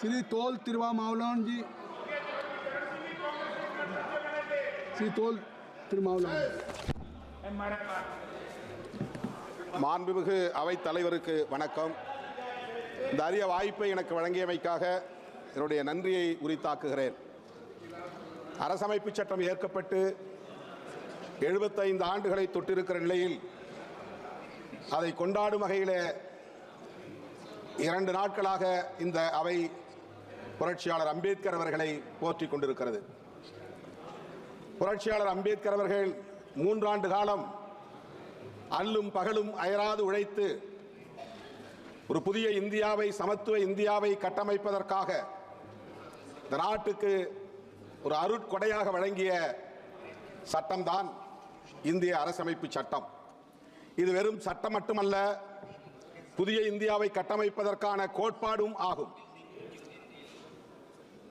श्री तोल तिरुवामावलन जी श्री तोल तिरुमावलन மாண்புமிகு அவைத் தலைவருக்கு வணக்கம் இந்த அரிய வாய்ப்பை எனக்கு வழங்கியமைக்காக என்னுடைய நன்றியை உரித்தாக்குகிறேன் அரசமைப்பு சட்டம் ஏற்கப்பட்டு எழுபத்தைந்து ஆண்டுகளை தொட்டிருக்கிற நிலையில் அதை கொண்டாடும் வகையில் இரண்டு நாட்களாக இந்த அவை புரட்சியாளர் அம்பேத்கர் அவர்களை போற்றிக் கொண்டிருக்கிறது. புரட்சியாளர் அம்பேத்கர் அவர்கள் மூன்றாண்டு காலம் அல்லும் பகலும் அயராது உழைத்து ஒரு புதிய இந்தியாவை சமத்துவ இந்தியாவை கட்டமைப்பதற்காக இந்த நாட்டுக்கு ஒரு அருட்கொடையாக வழங்கிய சட்டம்தான் இந்திய அரசமைப்பு சட்டம். இது வெறும் சட்டம் மட்டுமல்ல புதிய இந்தியாவை கட்டமைப்பதற்கான கோட்பாடும் ஆகும்.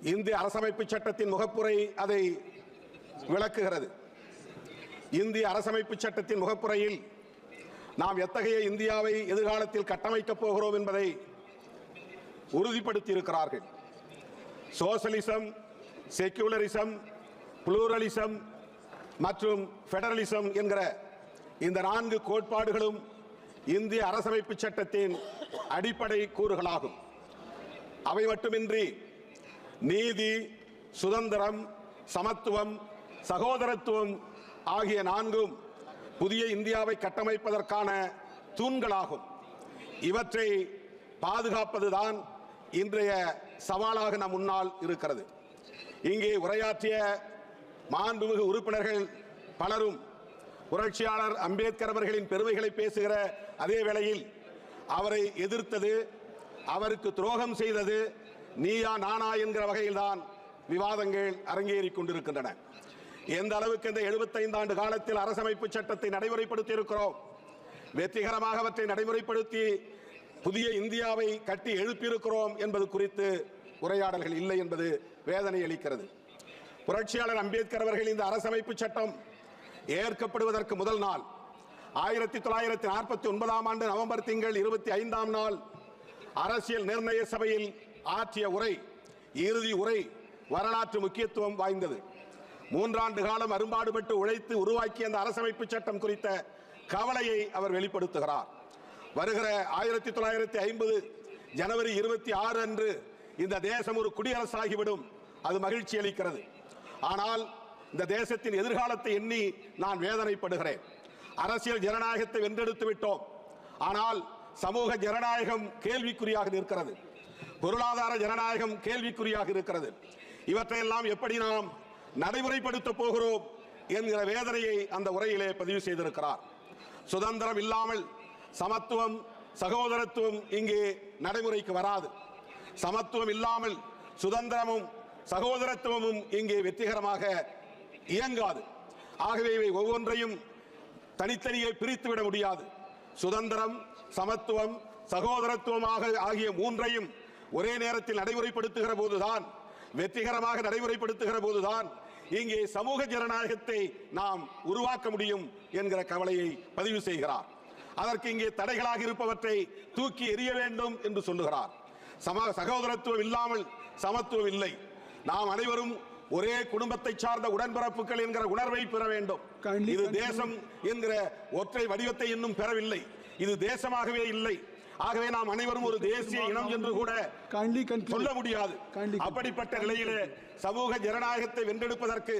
இந்திய அரசமைப்பு சட்டத்தின் முகப்புரை அதை விளக்குகிறது. இந்திய அரசமைப்பு சட்டத்தின் முகப்புரையில் நாம் எத்தகைய இந்தியாவை எதிர்காலத்தில் கட்டமைக்கப் போகிறோம் என்பதை உறுதிப்படுத்தி இருக்கிறார்கள் சோசலிசம் செக்யூலரிசம் புளூரலிசம் மற்றும் ஃபெடரலிசம் என்கிற இந்த நான்கு கோட்பாடுகளும் இந்திய அரசமைப்பு சட்டத்தின் அடிப்படை கூறுகளாகும். அவை மட்டுமின்றி நீதி சுதந்திரம் சமத்துவம் சகோதரத்துவம் ஆகிய நான்கும் புதிய இந்தியாவை கட்டமைப்பதற்கான தூண்களாகும். இவற்றை பாதுகாப்பதுதான் இன்றைய சவாலாக நம் முன்னால் இருக்கிறது. இங்கே உரையாற்றிய மாண்புமிகு உறுப்பினர்கள் பலரும் புரட்சியாளர் அம்பேத்கர் அவர்களின் பெருமைகளை பேசுகிற அதே வேளையில் அவரை எதிர்த்தது அவருக்கு துரோகம் செய்தது நீயா நானா என்கிற வகையில்தான் விவாதங்கள் அரங்கேறிக் கொண்டிருக்கின்றன. எந்த அளவுக்கு இந்த 75 ஆண்டு காலத்தில் அரசமைப்பு சட்டத்தை நடைமுறைப்படுத்தி இருக்கிறோம் வெற்றிகரமாக அவற்றை நடைமுறைப்படுத்தி புதிய இந்தியாவை கட்டி எழுப்பியிருக்கிறோம் என்பது குறித்து உரையாடல்கள் இல்லை என்பது வேதனை அளிக்கிறது. புரட்சியாளர் அம்பேத்கர் அவர்கள் இந்த அரசமைப்பு சட்டம் ஏற்கப்படுவதற்கு முதல் நாள் ஆயிரத்தி தொள்ளாயிரத்தி நாற்பத்தி ஒன்பதாம் ஆண்டு நவம்பர் திங்கள் இருபத்தி ஐந்தாம் நாள் அரசியல் நிர்ணய சபையில் ஆற்றிய உரை இறுதி உரை வரலாற்று முக்கியத்துவம் வாய்ந்தது. மூன்றாண்டு காலம் அரும்பாடுபட்டு உழைத்து உருவாக்கிய அந்த அரசமைப்பு சட்டம் குறித்த கவலையை அவர் வெளிப்படுத்துகிறார். வருகிற ஆயிரத்தி தொள்ளாயிரத்தி ஐம்பது ஜனவரி இருபத்தி ஆறு அன்று இந்த தேசம் ஒரு குடியரசாகிவிடும். அது மகிழ்ச்சி அளிக்கிறது. ஆனால் இந்த தேசத்தின் எதிர்காலத்தை எண்ணி நான் வேதனைப்படுகிறேன். அரசியல் ஜனநாயகத்தை வென்றெடுத்து விட்டோம் ஆனால் சமூக ஜனநாயகம் கேள்விக்குறியாக நிற்கிறது. பொருளாதார ஜனநாயகம் கேள்விக்குறியாக இருக்கிறது. இவற்றையெல்லாம் எப்படி நாம் நடைமுறைப்படுத்த போகிறோம் என்கிற வேதனையை அந்த உரையிலே பதிவு செய்திருக்கிறார். சுதந்திரம் இல்லாமல் சமத்துவம் சகோதரத்துவம் இங்கே நடைமுறைக்கு வராது. சமத்துவம் இல்லாமல் சுதந்திரமும் சகோதரத்துவமும் இங்கே வெற்றிகரமாக இயங்காது. ஆகவே இவை ஒவ்வொன்றையும் தனித்தனியே பிரித்துவிட முடியாது. சுதந்திரம் சமத்துவம் சகோதரத்துவமாக ஆகிய மூன்றையும் ஒரே நேரத்தில் நடைமுறைப்படுத்துகிற போதுதான் வெற்றிகரமாக நடைமுறைப்படுத்துகிற போதுதான் இங்கே சமூக ஜனநாயகத்தை நாம் உருவாக்க முடியும் என்கிற கவலையை பதிவு செய்கிறார். அதற்கு இங்கே தடைகளாக இருப்பவற்றை தூக்கி எறிய வேண்டும் என்று சொல்லுகிறார். சம சகோதரத்துவம் இல்லாமல் சமத்துவம் இல்லை. நாம் அனைவரும் ஒரே குடும்பத்தை சார்ந்த உடன்பிறப்புகள் என்கிற உணர்வை பெற வேண்டும். இது. தேசம் என்கிற ஒற்றை வடிவத்தை இன்னும் பெறவில்லை. இது தேசமாகவே இல்லை. ஆகவே நாம் அனைவரும் ஒரு தேசிய இனம் என்று கூட. சொல்ல முடியாது. அப்படிப்பட்ட நிலையிலே சமூக ஜனநாயகத்தை வென்றெடுப்பதற்கு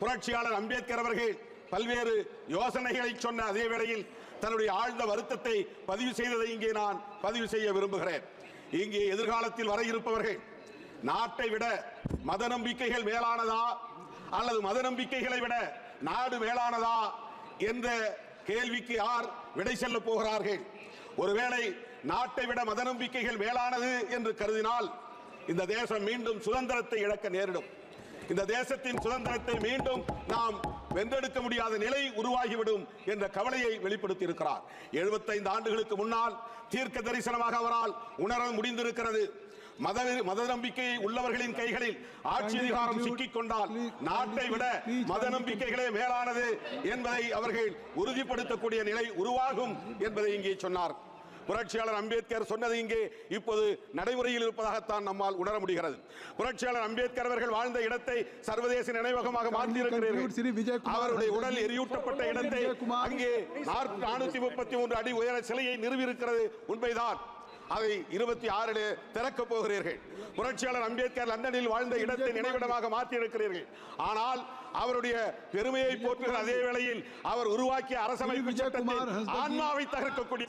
புரட்சியாளர் அம்பேத்கர் அவர்கள் பல்வேறு யோசனைகளை சொன்ன அதே வேளையில் தன்னுடைய ஆழ்ந்த வருத்தத்தை பதிவு செய்ததை இங்கே நான் பதிவு செய்ய விரும்புகிறேன் இங்கே எதிர்காலத்தில் வர இருப்பவர்கள் நாட்டை விட மத நம்பிக்கைகள் மேலானதா அல்லது மத நம்பிக்கைகளை விட நாடு மேலானதா என்ற கேள்விக்கு யார் விடை செல்ல போகிறார்கள் ஒருவேளை நாட்டை விட மத நம்பிக்கைகள் மேலானது என்று கருதினால் இந்த தேசம் மீண்டும் சுதந்திரத்தை இழக்க நேரிடும். இந்த தேசத்தின் சுதந்திரத்தை மீண்டும் நாம் வென்றெடுக்க முடியாத நிலை உருவாகிவிடும் என்ற கவலையை வெளிப்படுத்தி இருக்கிறார் 75 ஆண்டுகளுக்கு முன்னால் தீர்க்க தரிசனமாக அவரால் உணர முடிந்திருக்கிறது. மத மத நம்பிக்கை உள்ளவர்களின் கைகளில் ஆட்சி அதிகாரம் சிக்கிக் கொண்டால் நாட்டை விட மத நம்பிக்கைகளே மேலானது என்பதை அவர்கள் உறுதிப்படுத்தக்கூடிய நிலை உருவாகும் என்பதை இங்கே சொன்னார். புரட்சியாளர் அம்பேத்கர் சொன்னது இங்கே இப்போது நடைமுறையில் இருப்பதாகத்தான் நம்மால் உணர முடிகிறது. புரட்சியாளர் அம்பேத்கர் அவர்கள் வாழ்ந்த இடத்தை சர்வதேச நினைவகமாக மாற்றியிருக்கிறீர்கள். அவருடைய உடல் எரியூட்டப்பட்ட இடத்தை அங்கே நானூத்தி முப்பத்தி மூன்று அடி உயர சிலையை நிறுவியிருக்கிறது உண்மைதான். அதை இருபத்தி ஆறில் திறக்கப் போகிறீர்கள். புரட்சியாளர் அம்பேத்கர் லண்டனில் வாழ்ந்த இடத்தை நினைவிடமாக மாற்றியிருக்கிறீர்கள். ஆனால் அவருடைய பெருமையை போற்றுகிற அதே வேளையில் அவர் உருவாக்கிய அரசமைப்பு சட்டத்தில் ஆன்மாவை தகர்க்கக்கூடிய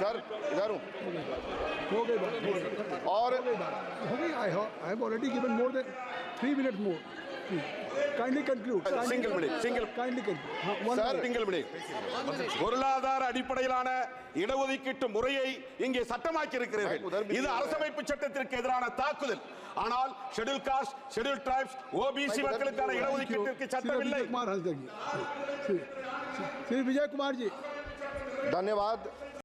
सर इधर हूं हो गई बात हो गई और बात हो गई I I have already given more than three minute more kindly conclude Single minute, single- kindly conclude हाँ वन Sir, நீங்கள் விடு. பொருளாதார அடிப்படையிலான இடஒதுக்கீட்டு முறையை இங்கே சட்டமாக்கி இருக்கிறீர்கள் இது அரசமைப்பு சட்டத்திற்கு எதிரான தாக்குதல் ஆனால் schedule caste schedule tribes OBC மக்களுக்கான இடஒதுக்கீட்டிற்கு श्री சட்டமில்லை विजय कुमार हंसदा जी श्री श्री विजय कुमार जी धन्यवाद